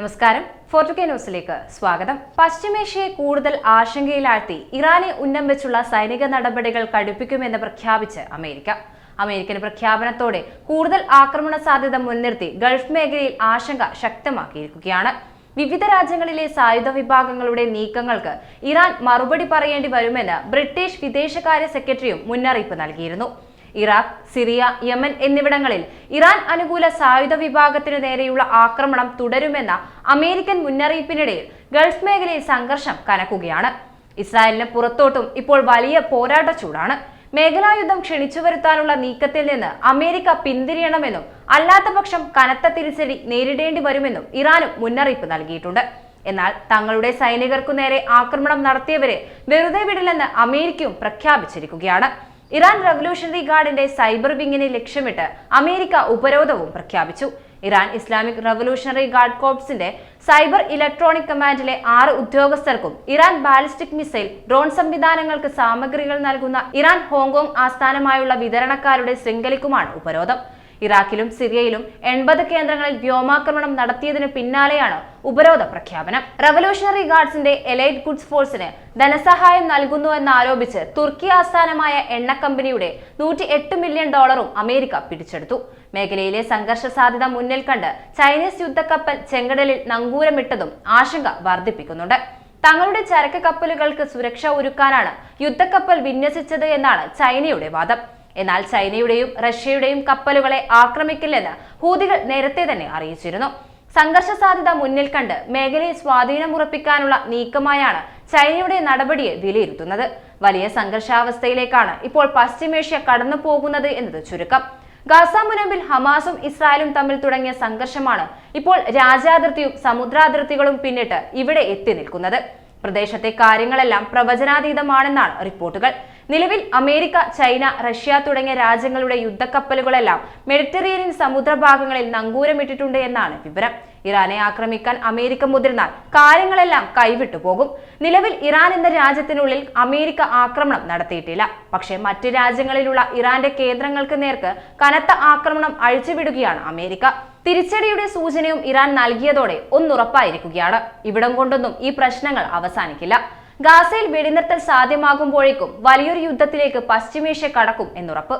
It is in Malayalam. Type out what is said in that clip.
നമസ്കാരം. ഫോർട്ടുകെ ന്യൂസിലേക്ക് സ്വാഗതം. പശ്ചിമേഷ്യയെ കൂടുതൽ ആശങ്കയിലാഴ്ത്തി ഇറാനെ ഉന്നം വെച്ചുള്ള സൈനിക നടപടികൾ കടുപ്പിക്കുമെന്ന് പ്രഖ്യാപിച്ച് അമേരിക്ക. അമേരിക്കൻ പ്രഖ്യാപനത്തോടെ കൂടുതൽ ആക്രമണ സാധ്യത മുൻനിർത്തി ഗൾഫ് മേഖലയിൽ ആശങ്ക ശക്തമാക്കിയിരിക്കുകയാണ്. വിവിധ രാജ്യങ്ങളിലെ സായുധ വിഭാഗങ്ങളുടെ നീക്കങ്ങൾക്ക് ഇറാൻ മറുപടി പറയേണ്ടി വരുമെന്ന് ബ്രിട്ടീഷ് വിദേശകാര്യ സെക്രട്ടറിയും മുന്നറിയിപ്പ് നൽകിയിരുന്നു. ഇറാഖ് സിറിയ യമൻ എന്നിവിടങ്ങളിൽ ഇറാൻ അനുകൂല സായുധ വിഭാഗത്തിനു നേരെയുള്ള ആക്രമണം തുടരുമെന്ന അമേരിക്കൻ മുന്നറിയിപ്പിനിടയിൽ ഗൾഫ് മേഖലയിൽ സംഘർഷം കനക്കുകയാണ്. ഇസ്രായേലിന് പുറത്തോട്ടും ഇപ്പോൾ വലിയ പോരാട്ട ചൂടാണ്. മേഖലായുദ്ധം ക്ഷണിച്ചു വരുത്താനുള്ള നീക്കത്തിൽ നിന്ന് അമേരിക്ക പിന്തിരിയണമെന്നും അല്ലാത്തപക്ഷം കനത്ത തിരിച്ചടി നേരിടേണ്ടി വരുമെന്നും ഇറാനും മുന്നറിയിപ്പ് നൽകിയിട്ടുണ്ട്. എന്നാൽ തങ്ങളുടെ സൈനികർക്കു നേരെ ആക്രമണം നടത്തിയവരെ വെറുതെ വിടില്ലെന്ന് അമേരിക്കയും പ്രഖ്യാപിച്ചിരിക്കുകയാണ്. ഇറാൻ റവല്യൂഷണറി ഗാർഡിന്റെ സൈബർ വിങ്ങിനെ ലക്ഷ്യമിട്ട് അമേരിക്ക ഉപരോധവും പ്രഖ്യാപിച്ചു. ഇറാൻ ഇസ്ലാമിക് റവല്യൂഷണറി ഗാർഡ് കോർപ്സിന്റെ സൈബർ ഇലക്ട്രോണിക് കമാൻഡിലെ ആറ് ഉദ്യോഗസ്ഥർക്കും ഇറാൻ ബാലിസ്റ്റിക് മിസൈൽ ഡ്രോൺ സംവിധാനങ്ങൾക്ക് സാമഗ്രികൾ നൽകുന്ന ഇറാൻ ഹോങ്കോങ് ആസ്ഥാനമായുള്ള വിതരണക്കാരുടെ ശൃംഖലയ്ക്കുമാണ് ഉപരോധം. ഇറാഖിലും സിറിയയിലും എൺപത് കേന്ദ്രങ്ങളിൽ വ്യോമാക്രമണം നടത്തിയതിന് പിന്നാലെയാണ് ഉപരോധ പ്രഖ്യാപനം. റവല്യൂഷണറി ഗാർഡ്സിന്റെ എലൈറ്റ് ഗുഡ്സ് ഫോഴ്സിന് ധനസഹായം നൽകുന്നുവെന്നാരോപിച്ച് തുർക്കി ആസ്ഥാനമായ എണ്ണ കമ്പനിയുടെ നൂറ്റി എട്ട് മില്യൺ ഡോളറും അമേരിക്ക പിടിച്ചെടുത്തു. മേഖലയിലെ സംഘർഷ സാധ്യത മുന്നിൽ കണ്ട് ചൈനീസ് യുദ്ധക്കപ്പൽ ചെങ്കടലിൽ നങ്കൂരമിട്ടതും ആശങ്ക വർദ്ധിപ്പിക്കുന്നുണ്ട്. തങ്ങളുടെ ചരക്ക് കപ്പലുകൾക്ക് സുരക്ഷ ഒരുക്കാനാണ് യുദ്ധക്കപ്പൽ വിന്യസിച്ചത് എന്നാണ് ചൈനയുടെ വാദം. എന്നാൽ ചൈനയുടെയും റഷ്യയുടെയും കപ്പലുകളെ ആക്രമിക്കില്ലെന്ന് ഹൂതികൾ നേരത്തെ തന്നെ അറിയിച്ചിരുന്നു. സംഘർഷ സാധ്യത മുന്നിൽ കണ്ട് മേഖലയിൽ സ്വാധീനമുറപ്പിക്കാനുള്ള നീക്കമായാണ് ചൈനയുടെ നടപടിയെ വിലയിരുത്തുന്നത്. വലിയ സംഘർഷാവസ്ഥയിലേക്കാണ് ഇപ്പോൾ പശ്ചിമേഷ്യ കടന്നു പോകുന്നത് എന്നത് ചുരുക്കം. ഗാസ മുനമ്പിൽ ഹമാസും ഇസ്രായേലും തമ്മിൽ തുടങ്ങിയ സംഘർഷമാണ് ഇപ്പോൾ രാജ്യാതിർത്തിയും സമുദ്രാതിർത്തികളും പിന്നിട്ട് ഇവിടെ എത്തി നിൽക്കുന്നത്. പ്രദേശത്തെ കാര്യങ്ങളെല്ലാം പ്രവചനാതീതമാണെന്നാണ് റിപ്പോർട്ടുകൾ. നിലവിൽ അമേരിക്ക ചൈന റഷ്യ തുടങ്ങിയ രാജ്യങ്ങളുടെ യുദ്ധക്കപ്പലുകളെല്ലാം മെഡിറ്ററേനിയൻ സമുദ്രഭാഗങ്ങളിൽ നങ്കൂരമിട്ടിട്ടുണ്ട് എന്നാണ് വിവരം. ഇറാനെ ആക്രമിക്കാൻ അമേരിക്ക മുതിർന്നാൽ കാര്യങ്ങളെല്ലാം കൈവിട്ടു പോകും. നിലവിൽ ഇറാൻ എന്ന രാജ്യത്തിനുള്ളിൽ അമേരിക്ക ആക്രമണം നടത്തിയിട്ടില്ല. പക്ഷേ മറ്റ് രാജ്യങ്ങളിലുള്ള ഇറാന്റെ കേന്ദ്രങ്ങൾക്ക് നേർക്ക് കനത്ത ആക്രമണം അഴിച്ചുവിടുകയാണ് അമേരിക്ക. തിരിച്ചടിയുടെ സൂചനയും ഇറാൻ നൽകിയതോടെ ഒന്നുറപ്പായിരിക്കുകയാണ്. ഇവിടം കൊണ്ടൊന്നും ഈ പ്രശ്നങ്ങൾ അവസാനിക്കില്ല. ഗാസയിൽ വെടിനിർത്തൽ സാധ്യമാകുമ്പോഴേക്കും വലിയൊരു യുദ്ധത്തിലേക്ക് പശ്ചിമേഷ്യ കടക്കും എന്നുറപ്പ്.